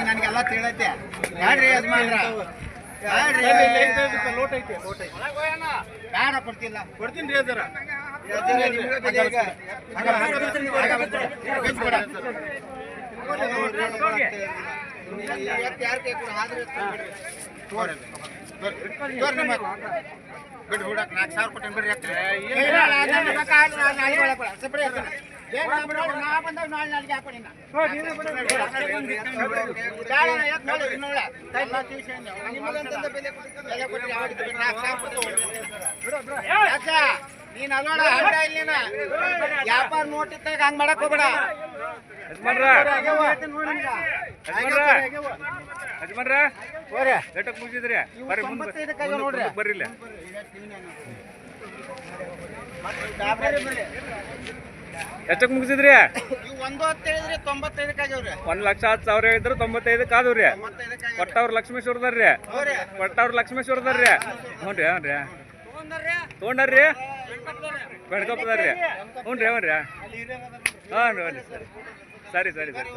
ನನಗೆಲ್ಲ ತಿಳಿದೈತೆ ಬ್ಯಾಡ್ರಿ ಯಜಮಾನ್ರ ಬ್ಯಾಡ್ರಿ ಬ್ಯಾಡ ಕೊಡ್ತಿಲ್ಲ ಕೊಡ್ತೀನಿ ರೀ ಅದರ ಯಜಮಾನ್ರ, ನಿಮ್ಗೆ ಬೆಲೆ ಈಗ. ಆಗ ಬಿಟ್ಟು ಕೊಡ. ಈ ಎತ್ತು ಯಾರ್ ಕೈ ಕೊಡು? ಆದ್ರೆ ಎತ್ತು ಬಿಡ್ರಿ. ತೋರಿ. ತೋರಿ. ತೋರಿ ನಿಮ್ಮ ಎತ್ತು. ಬಿಡು ಬಿಡಕ್ ನಾಲ್ಕು ಸಾವಿರ ಕೊಟ್ಟೇನ್ ಬಿಡ್ರಿ ನಾನು ಅಲ್ವಾಡ ಹಂಡ ಇಲ್ಲಿನ ವ್ಯಾಪಾರ ನೋಟ್ ಇದ್ದಾಗ ಹಂಗ್ ಮಾಡಕ್ ಹೋಗ್ಬೇಡ. ಯಜಮಾನ್ರ. ಲೇಟಕ್ ಮುಗಿಸಿದ್ರಿ ಮುಂದೆ. ಬರ್ರಿ. ಇಲ್ಲಿ. ಎಷ್ಟಕ್ಕೆ ಮುಗಿಸಿದ್ರಿ? ಒಂದು ತೊಂಬತ್ತೈದಕ್ಕೆ ಆಗ್ಯಾವ್ರಿ ಒಂದ್ ಲಕ್ಷ ಹತ್ತು ಸಾವಿರ ಹೇಳಿದ್ರು ತೊಂಬತ್ತೈದಕ್ಕೆ ಆದವ್ರಿ. ಕೊಟ್ಟವ್ರ ಲಕ್ಷ್ಮೇಶ್ವರದಾರ್ರಿ. ಕೊಟ್ಟವ್ರ ಲಕ್ಷ್ಮೇಶ್ವರದಾರ್ರಿ ಹ್ಞೂ ರೀ ಹ್ಞೂ ರೀ ತೊಗೊಂಡಾರ್ರಿ? ಹ್ಞೂನ್ರಿ ಹ್ಞೂ ರೀ ಹ್ಞೂ ರೀ ಹಾಂ ರೀ ಸರಿ ಸರಿ ಸರಿ ಸರಿ.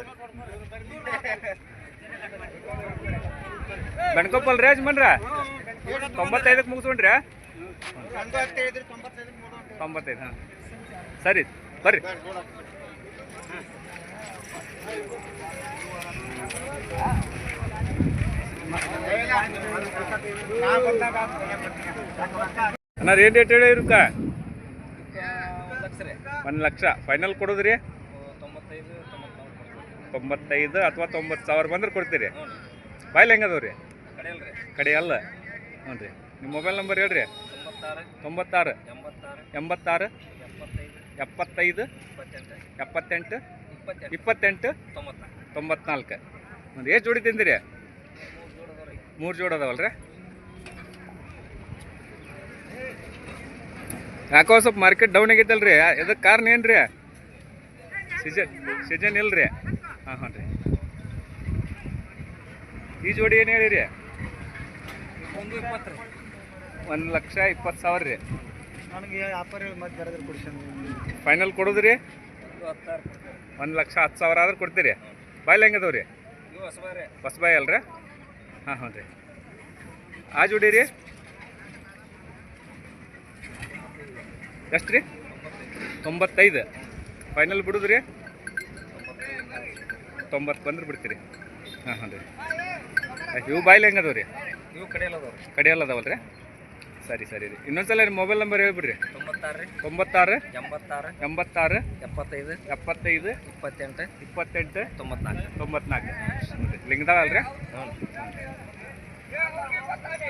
ಬೆಣ್ಕೊಪ್ಪಲ್ ರೀ ಯಜಮಾನ್ರ? ತೊಂಬತ್ತೈದಕ್ಕೆ ಮುಗಿಸ್ಕೊಂಡ್ರಿ. ತೊಂಬತ್ತೈದು ಹಾಂ. ಸರಿ. ಬರ್ರಿ. ಅಣ್ಣ ಏನ್ ರೇಟ್ ಹೇಳಿ ಇರುಕ್ಕ ಒಂದು ಲಕ್ಷ. ಫೈನಲ್ ಕೊಡೋದ್ರಿ? ತೊಂಬತ್ತೈದು ಅಥವಾ ತೊಂಬತ್ತು ಸಾವಿರ ಬಂದ್ರೆ ಕೊಡ್ತೀರಿ. ಬಾಯ್ಲ್ ಹೆಂಗದವ್ರಿ ಕಡೆ ಅಲ್ಲ. ಹ್ಞೂ ರೀ ನಿಮ್ಮ ಮೊಬೈಲ್ ನಂಬರ್ ಹೇಳ್ರಿ. ತೊಂಬತ್ತಾರು. ಎಂಬತ್ತಾರು. ಎಪ್ಪತ್ತೈದು ಎಪ್ಪತ್ತೆಂಟು ಇಪ್ಪತ್ತೆಂಟು. ತೊಂಬತ್ನಾಲ್ಕು. ಒಂದು ಎಷ್ಟು ಜೋಡಿ ತಿಂದಿರಿ? ಮೂರು ಜೋಡಿ ಅದಾವಲ್ರಿ? ಯಾಕೋ ಸ್ವಲ್ಪ ಮಾರ್ಕೆಟ್ ಡೌನ್ ಆಗೈತಲ್ರಿ? ಇದಕ್ಕೆ ಕಾರಣ ಏನು ರೀ ಸೀಸನ್ ಸೀಸನ್ ರೀ ಹಾಂ ಹಾಂ ರೀ. ಈ ಜೋಡಿ ಏನು ಹೇಳಿರಿ? ಒಂದು ಲಕ್ಷ ಇಪ್ಪತ್ತು ಸಾವಿರ ರೀ. ನನಗೆ ವ್ಯಾಪಾರ ಮತ್ತೆ ಬರೋದ್ರ ಫೈನಲ್ ಕೊಡೋದ್ರಿ? ಒಂದು ಲಕ್ಷ ಹತ್ತು ಸಾವಿರ ಆದ್ರೆ ಕೊಡ್ತೀರಿ? ಬಾಯ್ಲ್ ಹೆಂಗದವ್ ರೀ ಹೊಸಬಾಯಿ ಅಲ್ರಿ? ಹಾಂ ಹ್ಞೂ ರೀ. ಆ ಜೋಡಿ ರೀ? ಎಷ್ಟು ರೀ ತೊಂಬತ್ತೈದು. ಫೈನಲ್ ಬಿಡುದ್ರಿ? ತೊಂಬತ್ತು ಬಂದ್ರೆ ಬಿಡ್ತೀರಿ. ಹಾಂ ಹ್ಞೂ ರೀ. ಇವು ಬಾಯ್ಲ್ ಹೆಂಗದವ್ ರೀ ಇವು ಕಡೆಯಲ್ಲ ಕಡಿಯಲ್ಲ ಅದಾವಲ್ಲ ರೀ ಸರಿ ಸರಿ ರೀ ಇನ್ನೊಂದ್ಸಲ ನಿಮ್ಮ ಮೊಬೈಲ್ ನಂಬರ್ ಹೇಳ್ಬಿಡ್ರಿ. ತೊಂಬತ್ತಾರು ರೀ ತೊಂಬತ್ತಾರು ಎಂಬತ್ತಾರು ಎಂಬತ್ತಾರು ಎಪ್ಪತ್ತೈದು ಎಪ್ಪತ್ತೈದು ಇಪ್ಪತ್ತೆಂಟು ಇಪ್ಪತ್ತೆಂಟು ತೊಂಬತ್ನಾಲ್ಕು. ತೊಂಬತ್ನಾಲ್ಕು. ಲಿಂಗದಾಳ ಅಲ್ರಿ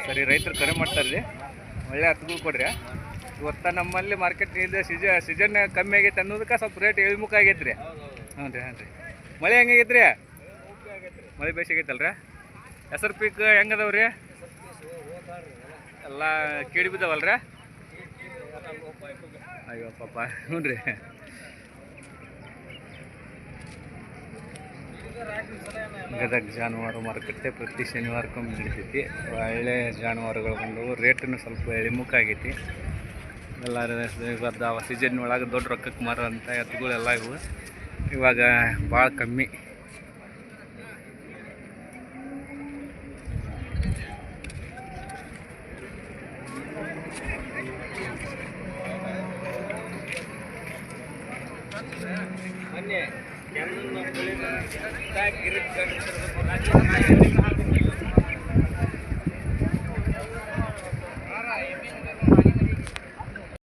ಸರಿ ರೈತರು ಕರೆ ಮಾಡ್ತಾರೆ ರೀ ಒಳ್ಳೆ ಹತ್ಗಳು ಕೊಡ್ರಿ ಇವತ್ತ ನಮ್ಮಲ್ಲಿ ಮಾರ್ಕೆಟ್ ಇದೆ ಸೀಜ ಸೀಸನ್ ಕಮ್ಮಿ ಆಗೈತೆ ಅನ್ನೋದಕ್ಕೆ ಸ್ವಲ್ಪ ರೇಟ್ ಇಳಿಮುಖ ಆಗೈತೆ ರೀ ಹ್ಞೂ ರೀ ಹ್ಞೂ ರೀ. ಮಳೆ ಹೆಂಗಾಗೈತೆ ರೀ ಮಳೆ ಬೇಸಾಗೈತಲ್ರಿ ಹೆಸರು ಪೀಕ್ ಹೆಂಗದವ್ ರೀ ಎಲ್ಲ ಕೇಳಿ ಬಿದ್ದಾವಲ್ರ? ಅಯ್ಯೋ ಪಾಪ, ಹ್ಞೂ ರೀ. ಗದಗ ಜಾನುವಾರು ಮಾರುಕಟ್ಟೆ ಪ್ರತಿ ಶನಿವಾರಕ್ಕೊಮ್ಮೆ ನಡೀತೈತಿ. ಒಳ್ಳೆ ಜಾನುವಾರುಗಳು ಬಂದವು ರೇಟನ್ನು ಸ್ವಲ್ಪ ಇಳಿಮುಖ ಆಗೈತಿ ಇವತ್ತು ಸೀಸನ್ ಒಳಗೆ ದೊಡ್ಡ ರೊಕ್ಕಕ್ಕೆ ಮಾರುವಂಥ ಎತ್ತುಗಳೆಲ್ಲ ಇವು. ಇವಾಗ ಭಾಳ ಕಮ್ಮಿ.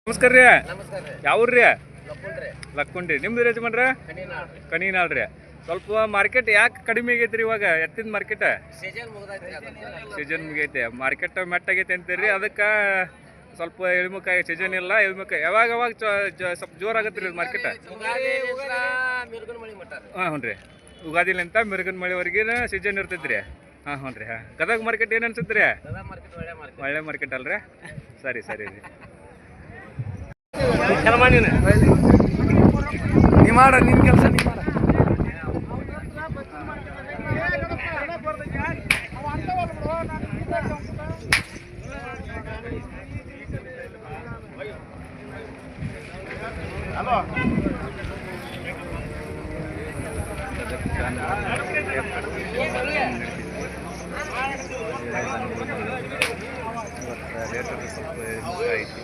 ನಮಸ್ಕಾರ ರೀ. ನಮಸ್ಕಾರ ರೀ. ಯಾವ್ರಿ ಲಕ್ಕುಂಡ್ರಿ ನಿಮ್ದು ಯಜಮಾನ್ರ? ಕನೀನಾಳ್ ರೀ. ಸ್ವಲ್ಪ ಮಾರ್ಕೆಟ್ ಯಾಕೆ ಕಡಿಮೆ ಆಗೈತೆ ರೀ ಇವಾಗ? ಎತ್ತಿನ ಮಾರ್ಕೆಟ್ ಸೀಸನ್ ಮುಗೈತೆ ಮಾರ್ಕೆಟ್ ಮೆಟ್ಟಾಗೈತೆ ಅಂತೀರಿ. ಅದಕ್ಕೆ ಸ್ವಲ್ಪ ಇಳಿಮುಖ ಸೀಸನ್ ಇಲ್ಲ ಇಳಿಮುಖ ಯಾವಾಗ ಯಾವಾಗ ಸ್ವಲ್ಪ ಜೋರಾಗತ್ತೆ ರೀ ಮಾರ್ಕೆಟ್ ಹಾಂ ಹ್ಞೂ ರೀ. ಯುಗಾದಿಲಿಂತ ಮಿರ್ಗನ್ ಮಳೆವರೆಗಿನ ಸೀಸನ್ ಇರ್ತೈತ್ರಿ ರೀ. ಹಾಂ ಹ್ಞೂ ರೀ ಹಾಂ. ಗದಗ ಮಾರ್ಕೆಟ್ ಏನು ಅನ್ಸುತ್ತೆ ರೀ? ಮಾರ್ಕೆಟ್ ಒಳ್ಳೆ ಮಾರ್ಕೆಟ್ ಒಳ್ಳೆ ಮಾರ್ಕೆಟ್ ಅಲ್ರಿ? ಸರಿ ಸರಿ ರೀ. ನೀ ಮಾಡ ನಿನ್ನ ಕೆಲಸ ನೀ ಮಾಡ ಗದಗ ರೇಟ್ ಸ್ವಲ್ಪ ಹೆಚ್ಚು ಐತಿ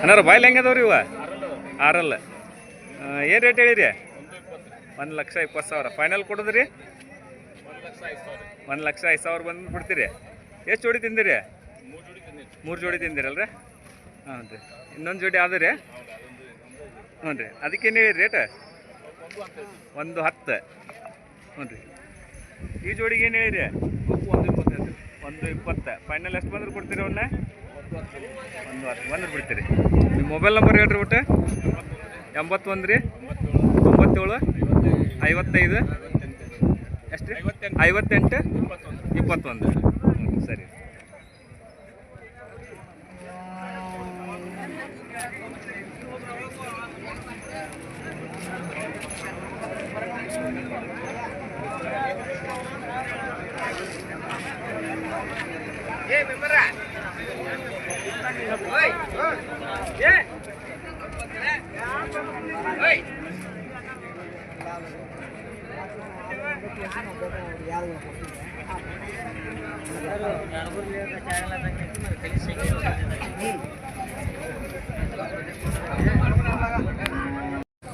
ಅನ್ನಾರ ಬಾಯ್ಲಿ ಹೆಂಗದವ್ರಿ ಇವ ಆರಲ್ಲ. ಏನು ರೇಟ್ ಹೇಳಿರಿ ಒಂದು ಲಕ್ಷ ಇಪ್ಪತ್ತು ಸಾವಿರ. ಫೈನಲ್ ಕೊಡೋದ್ರಿ? ಒಂದು ಲಕ್ಷ ಐದು ಸಾವಿರ ಬಂದು ಬಿಡ್ತೀರಿ ಎಷ್ಟು ಜೋಡಿ ತಿಂದಿರಿ? ಮೂರು ಜೋಡಿ ತಿಂದಿರಲ್ರಿ ಹಾಂ ರೀ ಇನ್ನೊಂದು ಜೋಡಿ ಯಾವ್ದು ರೀ ಹ್ಞೂ ರೀ ಅದಕ್ಕೇನು ಹೇಳಿ ರೇಟ್ ಒಂದು ಹತ್ತು. ಹ್ಞೂ ರೀ. ಈ ಜೋಡಿಗೆ ಏನು ಹೇಳಿರಿ ಒಂದು ಇಪ್ಪತ್ತು. ಒಂದು ಇಪ್ಪತ್ತು ಫೈನಲ್ ಎಷ್ಟು ಬಂದ್ರೆ ಕೊಡ್ತೀರಿ ಅವನ್ನ ಒಂದು ಹತ್ತು. ಬಂದ್ರೆ ಬಿಡ್ತೀರಿ. ನಿಮ್ಮ ಮೊಬೈಲ್ ನಂಬರ್ ಹೇಳ್ರಿ ಬಿಟ್ಟು ಎಂಬತ್ತೊಂದು ರೀ. ತೊಂಬತ್ತೇಳು. ಐವತ್ತೈದು. ಎಷ್ಟು ಐವತ್ತೆಂಟು. ಇಪ್ಪತ್ತೊಂದು. ಸರಿ.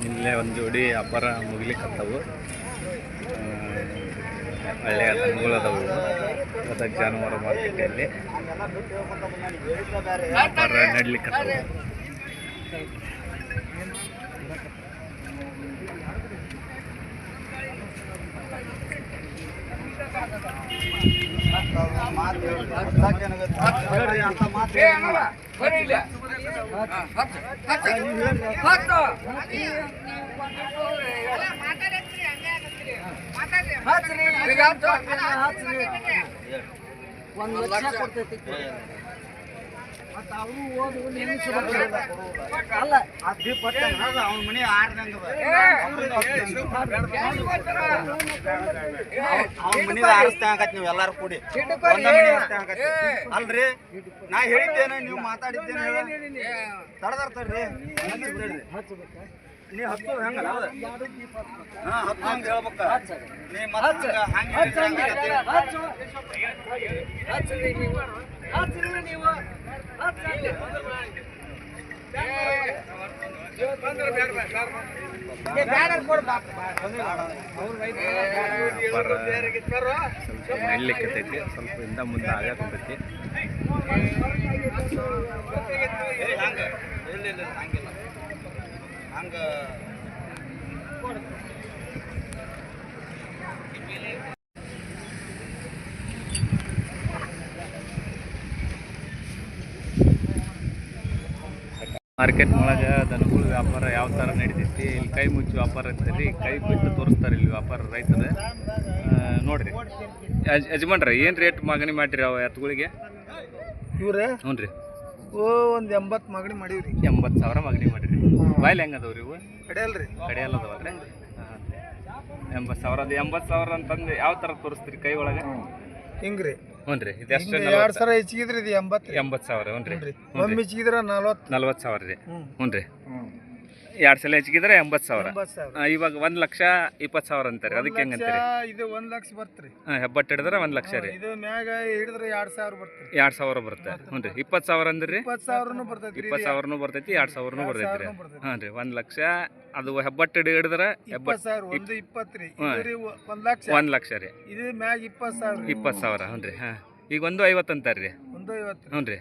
ಇಲ್ಲೇ ಒಂದು ಜೋಡಿ ವ್ಯಾಪಾರ ಮುಗಿಲಿಕ್ಕತ್ತವು ಹಳ್ಳಿಯ ಅದಾವು. ಗದಗ ಜಾನುವಾರು ಮಾರ್ಕೆಟಲ್ಲಿ. ವ್ಯಾಪಾರ ನಡ್ಲಿಕ್ಕತ್ತವು ಒಂದು ಲಕ್ಷ. ಕೊಡ್ತೈತಿ ಅವ್ನ ಮನೆ ಆರ್ದಂಗ ಅವ್ನ ಮನೆ ಆರಿಸ್ತಾಗತ್ ನೀವು ಎಲ್ಲಾರು ಕೂಡಿ ಅಲ್ರಿ ನಾ ಹೇಳಿದ್ದೇನೆ ನೀವು ಮಾತಾಡಿದ್ದೇನೆ ಹೇಳ ತಡ್ರಿ ನೀ ಹತ್ತು ಹೆಂಗ? ಹಾ ಹತ್ತು ಹಂಗ ಹೇಳ್ಬೇಕ ನೀ ಮತ್ತೆ ಹಂಗ ಹಂಗ ವ್ಯಾಪಾರ ಸ್ವಲ್ಪ ನಡ್ಲಿಕ್ಕತ್ತೈತಿ ಸ್ವಲ್ಪ ಹಿಂದೆ ಮುಂದೆ ಆಗತ್ತೈತಿ ಹಂಗ. ಹಂಗ. ಮಾರ್ಕೆಟ್ ಒಳಗೆ ದನಗಳ ವ್ಯಾಪಾರ ಯಾವ ಥರ ನಡೀತೈತಿ ಇಲ್ಲಿ ಕೈ ಮುಚ್ಚಿ ವ್ಯಾಪಾರ ಇರ್ತೈತಿ ಕೈ ಬಿಟ್ಟು ತೋರಿಸ್ತಾರೆ ಇಲ್ಲಿ ವ್ಯಾಪಾರ ರೈತದ ನೋಡ್ರಿ. ಯಜ್ ಯಜಮಾನ್ರ ಏನು ರೇಟ್ ಮಾಗಣಿ ಮಾಡಿರಿ ಅವ ಎತ್ತುಗಳಿಗೆ? ಇವ್ರೆ? ಹ್ಞೂ ರೀ. ಓ ಒಂದ್ ಎಂಬತ್ ಮಾಡೀವಿ ಮಾಡೀವ್ರಿ. ಎಂಬತ್ತು ಸಾವಿರ ಮಗಣಿ ಮಾಡಿರಿ. ಬಾಯ್ಲಿ ಹೆಂಗೆ ಅದಾವ್ರಿ ಇವು? ಕಡೆಯಲ್ಲ ಅದಾವಲ್ರಿ ಹಾಂ ಎಂಬತ್ತು ಸಾವಿರ ಅದು ಎಂಬತ್ತು ಸಾವಿರ ಅಂತಂದು ಯಾವ ಥರ ತೋರಿಸ್ತೀರಿ ಕೈ ಒಳಗೆ? ಹಿಂಗ್ರಿ. ಹ್ಞೂ ರೀ ಇದು ಎಷ್ಟು ಎರಡ್ ಹೆಚ್ಚಿಗಿದ್ರಿ ಇದು ಎಂಬತ್ತು ಎಂಬತ್ತು ಸಾವಿರ ಹ್ಞೂ ರೀ ಒಮ್ಮೆ ಹೆಚ್ಚಿಗಿದ್ರೆ ನಲ್ವತ್ತು. ನಲ್ವತ್ತು ಸಾವಿರ ರೀ. ಹ್ಞೂ ರೀ ಎರಡು ಸಲ ಹೆಚ್ಚಿಗಿದ್ರೆ ಎಂಬತ್ತು ಸಾವಿರ. ಎಂಬತ್ ಸಾವಿರ. ಆ, ಇವಾಗ ಒಂದು ಲಕ್ಷ ಇಪ್ಪತ್ತು ಸಾವಿರ ಅಂತಾರೆ. ಅದಕ್ಕೆ ಹೆಂಗ್ ಅಂತಾರೆ ಇದು ಒಂದ್ ಲಕ್ಷ ಬರ್ತ್ರಿ. ಹಾಂ ಹೆಬ್ಬಟ್ಟು ಹಿಡಿದ್ರೆ ಒಂದು ಲಕ್ಷ ರೀ. ಇದು ಮ್ಯಾಗ ಹಿಡಿದ್ರೆ ಎರಡ್ ಸಾವಿರ ಬರ್ತ್ರಿ. ಎರಡು ಸಾವಿರ ಬರುತ್ತೆ. ಹ್ಞೂ ರೀ. ಇಪ್ಪತ್ತು ಸಾವಿರ ಅಂದ್ರಿ? ಇಪ್ಪತ್ ಸಾವಿರನು ಬರ್ತೈತ್ರಿ ಇಪ್ಪತ್ತು ಸಾವಿರನೂ ಬರ್ತೈತಿ ಎರಡು ಸಾವಿರನೂ ಬರ್ತೈತಿ ರೀ ಸಾವಿರನೂ ಬರ್ತೈತಿ. ಹಾಂ ರೀ. ಒಂದು ಲಕ್ಷ ಅದು ಹೆಬ್ಬಟ್ಟು ಹಿಡಿ ಹಿಡಿದ್ರೆ ಇಪ್ಪತ್ ಹೆಬ್ಬಟ್ಟು ಸಾವಿರ ಒಂದು ಇಪ್ಪತ್ತ್ರಿ ಹಾ. ಇದು ರೀ ಒಂದ್ ಲಕ್ಷ. ಒಂದು ಲಕ್ಷ ರೀ. ಇದು ಮ್ಯಾಗ ಇಪ್ಪತ್ ಸಾವಿರ. ಇಪ್ಪತ್ತು ಸಾವಿರ. ಹ್ಞೂ ರೀ. ಹಾಂ. ಈಗ ಒಂದು ಐವತ್ತು ಅಂತಾರೆ ರೀ. ಒಂದು ಐವತ್ತು. ಹ್ಞೂ ರೀ.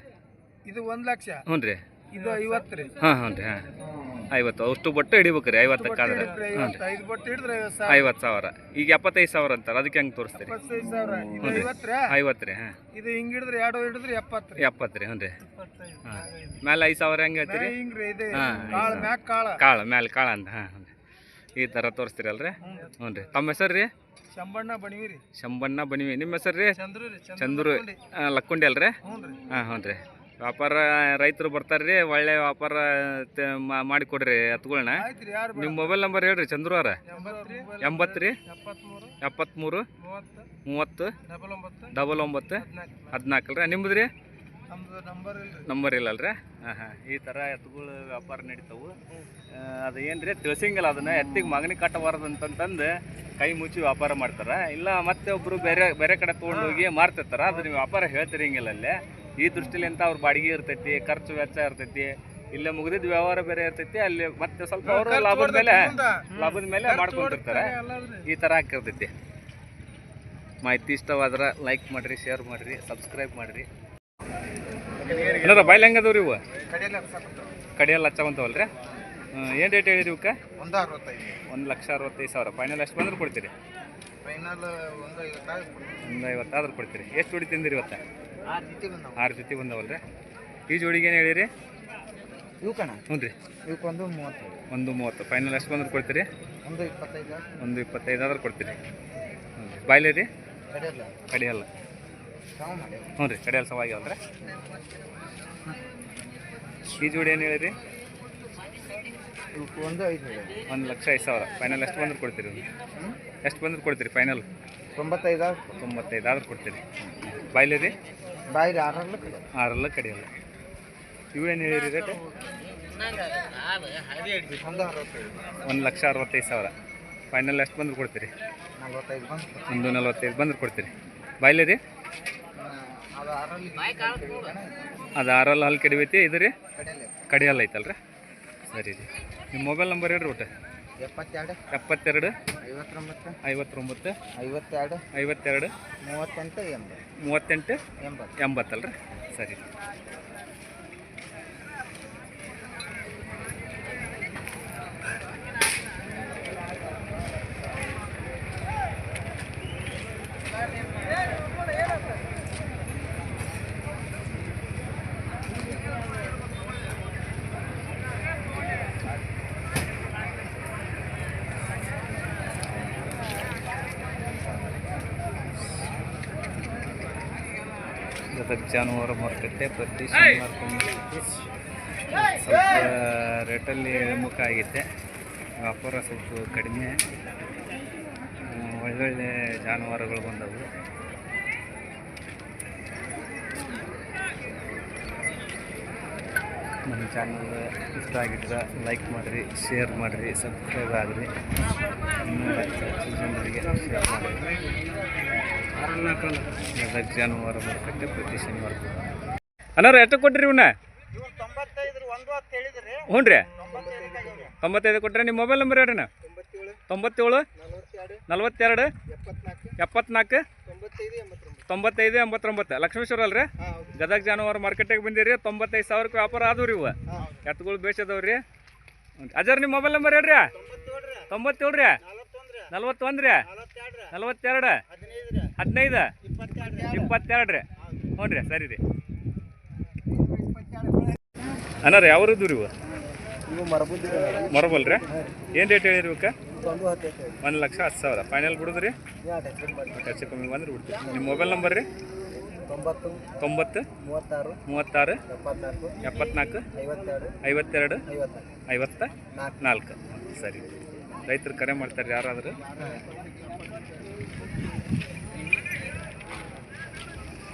ಇದು ಒಂದ್ ಲಕ್ಷ. ಹ್ಞೂ ರೀ. ಇದು ಐವತ್ತು ರೀ. ಹಾಂ ಹ್ಞೂ ರೀ. ಹಾಂ. ಐವತ್ತು ಅಷ್ಟು ಬಟ್ಟೆ ಹಿಡಿಬೇಕು ರೀ ಐದು ಬಟ್ಟು ಹಿಡಿದ್ರೆ ಐವತ್ತು ಸಾವಿರ. ಐವತ್ತು ಸಾವಿರ. ಈಗ ಎಪ್ಪತ್ತೈದು ಸಾವಿರ ಅಂತಾರೆ ಅದಕ್ಕೆ ಹೆಂಗೆ ತೋರಿಸ್ತೀರಿ? ಇಪ್ಪತ್ತೈದು ಸಾವಿರ. ಇದು ಐವತ್ತು ರೀ? ಐವತ್ತು ರೀ ಹಾಂ. ಇದು ಹಿಂಗ್ ಹಿಡಿದ್ರೆ ಎರಡು ಹಿಡಿದ್ರೆ ಎಪ್ಪತ್ತು ರೀ. ಎಪ್ಪತ್ತು ರೀ ಹ್ಞೂ ರೀ. ಹಾಂ. ಮೇಲೆ ಐದು ಸಾವಿರ ಹೆಂಗೆ ಹೇಳ್ತೀರಿ? ರೀ ಇದೆ. ಕಾಳು ಕಾಳ ಕಾಳ. ಕಾಳು ಮೇಲೆ ಕಾಳು ಅಂತ ಹಾಂ ಈ ಥರ ತೋರಿಸ್ತೀರಲ್ರಿ? ಹ್ಞೂ ರೀ. ತಮ್ಮ ಹೆಸರು ರೀ? ಶಂಬಣ್ಣ ಬಣಿವಿ ರೀ. ಶಂಬಣ್ಣ ಬನಿವಿ. ನಿಮ್ಮ ಹೆಸರು ರೀ? ಚಂದ್ರು ಚಂದ್ರು ಲಕ್ಕುಂಡಿ. ಅಲ್ರಿ? ಹಾಂ ಹ್ಞೂ ರೀ. ವ್ಯಾಪಾರ ರೈತರು ಬರ್ತಾರ್ರಿ ಒಳ್ಳೆ ವ್ಯಾಪಾರ ತ- ಮಾ- ಮಾಡಿಕೊಡ್ರಿ ಎತ್ಗಳನ್ನ ಆಯ್ತ್ರಿ ನಿಮ್ಮ ಮೊಬೈಲ್ ನಂಬರ್ ಹೇಳ್ರಿ ಚಂದ್ರವ್ರ ಎಂಬತ್ತ್ರಿ ಎಂಬತ್ತು ರೀ ಎಪ್ಪತ್ತ್ಮೂರು ಮೂವತ್ತು. ಡಬಲ್ ಒಂಬತ್ತು ಡಬಲ್ ಒಂಬತ್ತು ಹದಿನಾಲ್ಕು. ಹದಿನಾಲ್ಕು ರೀ ನಿಮ್ಮದು ರೀ ನಂಬರ್ ಇಲ್ಲಲ್ರಿ? ಹಾಂ ಹಾಂ ಈ ಥರ ಎತ್ತುಗಳು ವ್ಯಾಪಾರ ನಡೀತಾವು. ಅದು ಏನು ರೀ ತಿಳಿಸಂಗಿಲ್ಲ ಅದನ್ನು. ಎತ್ತಿಗೆ ಮಗನಿ ಕಟ್ಟಬಾರ್ದು ಅಂತಂತಂದು ಕೈ ಮುಚ್ಚಿ ವ್ಯಾಪಾರ ಮಾಡ್ತಾರೆ. ಇಲ್ಲ ಮತ್ತೆ ಒಬ್ಬರು ಬೇರೆ ಬೇರೆ ಕಡೆ ತೊಗೊಂಡು ಹೋಗಿ ಮಾರ್ತಿರ್ತಾರೆ. ಅದು ನೀವು ವ್ಯಾಪಾರ ಹೇಳ್ತಿರಂಗಿಲ್ಲ ಅಲ್ಲೇ. ಈ ದೃಷ್ಟಿಲಿಂತ ಅವ್ರ ಬಾಡಿಗೆ ಇರ್ತೈತಿ ಖರ್ಚು ವೆಚ್ಚ ಇರ್ತೈತಿ ಇಲ್ಲೇ ಮುಗಿದಿದ್ ವ್ಯವಹಾರ ಬೇರೆ ಇರ್ತೈತಿ ಅಲ್ಲಿ ಮತ್ತೆ ಸ್ವಲ್ಪ ಅವರು ಲಾಭದ ಮೇಲೆ ಲಾಭದ ಮೇಲೆ ಮಾಡ್ಕೊಂಡಿರ್ತಾರೆ ಈ ಥರ ಆಗ್ತಿರ್ತೈತಿ. ಮಾಹಿತಿ ಇಷ್ಟವಾದ್ರೆ ಲೈಕ್ ಮಾಡಿರಿ ಶೇರ್ ಮಾಡಿರಿ ಸಬ್ಸ್ಕ್ರೈಬ್ ಮಾಡಿರಿ. ಏನಾರ ಬಾಯ್ಲಿ ಹೆಂಗದವ್ರಿ ಇವು? ಕಡೆಯಲ್ಲ ಹಚ್ಚವಂತವಲ್ರಿ ಏನು ರೇಟ್ ಹೇಳಿರಿ ಇವಕ್ಕೆ? ಒಂದು ಅರವತ್ತೈದು ಒಂದು ಲಕ್ಷ ಅರವತ್ತೈದು ಸಾವಿರ. ಫೈನಲ್ ಎಷ್ಟು ಬಂದ್ರೆ ಕೊಡ್ತೀರಿ? ಫೈನಲ್ ಒಂದು ಐವತ್ತಾದ್ರೆ ಕೊಡ್ತೀರಿ. ಎಷ್ಟು ಹುಡಿ ತಿಂದಿರಿ ಇವತ್ತು? ಆರು ಜೊತೆ ಬಂದವಲ್ಲ ರೀ ಈ ಜೋಡಿಗೆ ಏನು ಹೇಳಿರಿ? ಇವು ಕಣ ಹ್ಞೂ ರೀ. ಇವಕ್ಕೊಂದು ಮೂವತ್ತು ಒಂದು ಮೂವತ್ತು. ಫೈನಲ್ ಎಷ್ಟು ಬಂದ್ರೆ ಕೊಡ್ತೀರಿ? ಒಂದು ಇಪ್ಪತ್ತೈದು ಒಂದು ಇಪ್ಪತ್ತೈದಾದ್ರೂ ಕೊಡ್ತೀರಿ. ಹ್ಞೂ ರೀ. ಬಾಯ್ಲಿ ರೀ? ಕಡೆಯಲ್ಲ. ಹ್ಞೂ ರೀ. ಕಡಿಯಲ್ಲ ಸವಾಗ್ಯಾವಲ್ರಿ? ಈ ಜೋಡಿ ಏನು ಹೇಳಿರಿ? ಒಂದು ಐದು ಒಂದು ಲಕ್ಷ ಐದು ಸಾವಿರ. ಫೈನಲ್ ಎಷ್ಟು ಬಂದ್ರೆ ಕೊಡ್ತೀರಿ ಎಷ್ಟು ಬಂದ್ರೆ ಕೊಡ್ತೀರಿ? ಫೈನಲ್ ತೊಂಬತ್ತೈದು ತೊಂಬತ್ತೈದು ಆದ್ರೆ ಕೊಡ್ತೀರಿ. ಬಾಯ್ಲಿ ರೀ? ಬಾಯಿಲಿ ಆರಲ್ಲ ಕಡೆ ಆರಲ್ಲ ಕಡಿಯಲ್ಲ. ಇವೇನು ಹೇಳಿರಿ ರೇಟ್ ಒಂದು ಅರವತ್ತೈದು. ಒಂದು ಲಕ್ಷ ಅರವತ್ತೈದು ಸಾವಿರ. ಫೈನಲ್ ಎಷ್ಟು ಬಂದ್ರೆ ಕೊಡ್ತೀರಿ? ನಲ್ವತ್ತೈದು ಬಂದು ಒಂದು ನಲ್ವತ್ತೈದು ಬಂದ್ರೆ ಕೊಡ್ತೀರಿ. ಬಾಯ್ಲಿ ರೀ ಅದು ಆರಲ್ಲಿ ಅದು ಆರಲ್ಲ ಹಲ್ಲು ಕಡಿವೈತಿ ಇದು ರೀ? ಕಡೆಯಲ್ಲ. ಕಡಿಯಲ್ಲ ಐತಲ್ರಿ? ಸರಿ ರೀ. ನಿಮ್ಮ ಮೊಬೈಲ್ ನಂಬರ್ ಹೇಳ್ರಿ ಒಟ್ಟು ಎಪ್ಪತ್ತೆರಡು? ಎಪ್ಪತ್ತೆರಡು ಐವತ್ತೊಂಬತ್ತು? ಐವತ್ತೊಂಬತ್ತು ಐವತ್ತೆರಡು? ಐವತ್ತೆರಡು ಮೂವತ್ತೆಂಟು ಎಂಬತ್ತು. ಮೂವತ್ತೆಂಟು ಎಂಬತ್ತು. ಎಂಬತ್ತಲ್ರಿ? ಸರಿ. ಗದಗ ಜಾನುವಾರು ಮಾರುಕಟ್ಟೆ, ಪ್ರತಿ ಶನಿವಾರ ಬಂದು ಸ್ವಲ್ಪ ರೇಟಲ್ಲಿ ಮುಖ ಆಗಿದೆ. ವ್ಯಾಪಾರ ಸ್ವಲ್ಪ ಕಡಿಮೆ. ಒಳ್ಳೊಳ್ಳೆ ಜಾನುವಾರುಗಳು ಬಂದವು. ನಮ್ಮ ಚಾನಲ್ ಇಷ್ಟ ಆಗಿದ್ರೆ ಲೈಕ್ ಮಾಡಿರಿ, ಶೇರ್ ಮಾಡಿರಿ, ಸಬ್ಸ್ಕ್ರೈಬ್ ಆಗಿರಿ ಜನರಿಗೆ ಶೇರ್ ಮಾಡಿರಿ. ಗದಗ ಜಾನುವಾರು ಮಾರುಕಟ್ಟೆ ಪ್ರತಿ ಶನಿವಾರ. ಅನ್ನಾರ ಎಷ್ಟು ಕೊಟ್ರಿ ಇವನ್ನ? ಹ್ಞೂ ರೀ ತೊಂಬತ್ತೈದು ಕೊಟ್ರೆ ನಿಮ್ಮ ಮೊಬೈಲ್ ನಂಬರ್ ಹೇಳ್ರಿ ತೊಂಬತ್ತೇಳು, ನಲವತ್ತೆರಡು, ಎಪ್ಪತ್ನಾಲ್ಕು, ತೊಂಬತ್ತೈದು, ಎಂಬತ್ತೊಂಬತ್ತು. ಲಕ್ಷ್ಮೇಶ್ವರ ಅಲ್ರಿ? ಗದಗ ಜಾನುವಾರು ಮಾರ್ಕೆಟಿಗೆ ಬಂದಿರಿ, ತೊಂಬತ್ತೈದು ಸಾವಿರಕ್ಕೆ ವ್ಯಾಪಾರ ಆದವು ರೀ ಇವು. ಎತ್ತುಗಳು ಬೇಸದವು ರೀ ಅಜರ್ ನಿಮ್ಮ ಮೊಬೈಲ್ ನಂಬರ್ ಹೇಳ್ರಿ? ತೊಂಬತ್ತೇಳು ರೀ. ನಲವತ್ತೊಂದು ರೀ ನಲ್ವತ್ತೆರಡು? ಹದಿನೈದು? ರೀ ಇಪ್ಪತ್ತೆರಡು. ರೀ ಹ್ಞೂ ರೀ ಸರಿ ರೀ ಯಾವ್ರದ್ದು ರೀ ಇವು? ಇವು ಮರಬುದ್ದಿ ಮರಬಲ್ ರೀ ಏನು ರೇಟ್ ಹೇಳಿರಿ ಇವಕ್ಕೆ ಒಂದು ಲಕ್ಷ ಹತ್ತು ಸಾವಿರ. ಫೈನಲ್ ಬಿಡುದ್ರಿ? ರೀ ಹೆಚ್ಚು ಕಮ್ಮಿ ಬಂದ್ರೆ ಬಿಡ್ತೀವಿ. ನಿಮ್ಮ ಮೊಬೈಲ್ ನಂಬರ್ ರೀ? ತೊಂಬತ್ತು ತೊಂಬತ್ತು ಮೂವತ್ತಾರು ಮೂವತ್ತಾರು ಎಪ್ಪತ್ನಾಲ್ಕು ಎಪ್ಪತ್ನಾಲ್ಕು ಐವತ್ತೆರಡು ಐವತ್ತೆರಡು ಐವತ್ತಾರು ಐವತ್ತ ನಾಲ್ಕು. ನಾಲ್ಕು. ಸರಿ. ರೈತರು ಕರೆ ಮಾಡ್ತಾರೆ ಯಾರಾದರೂ.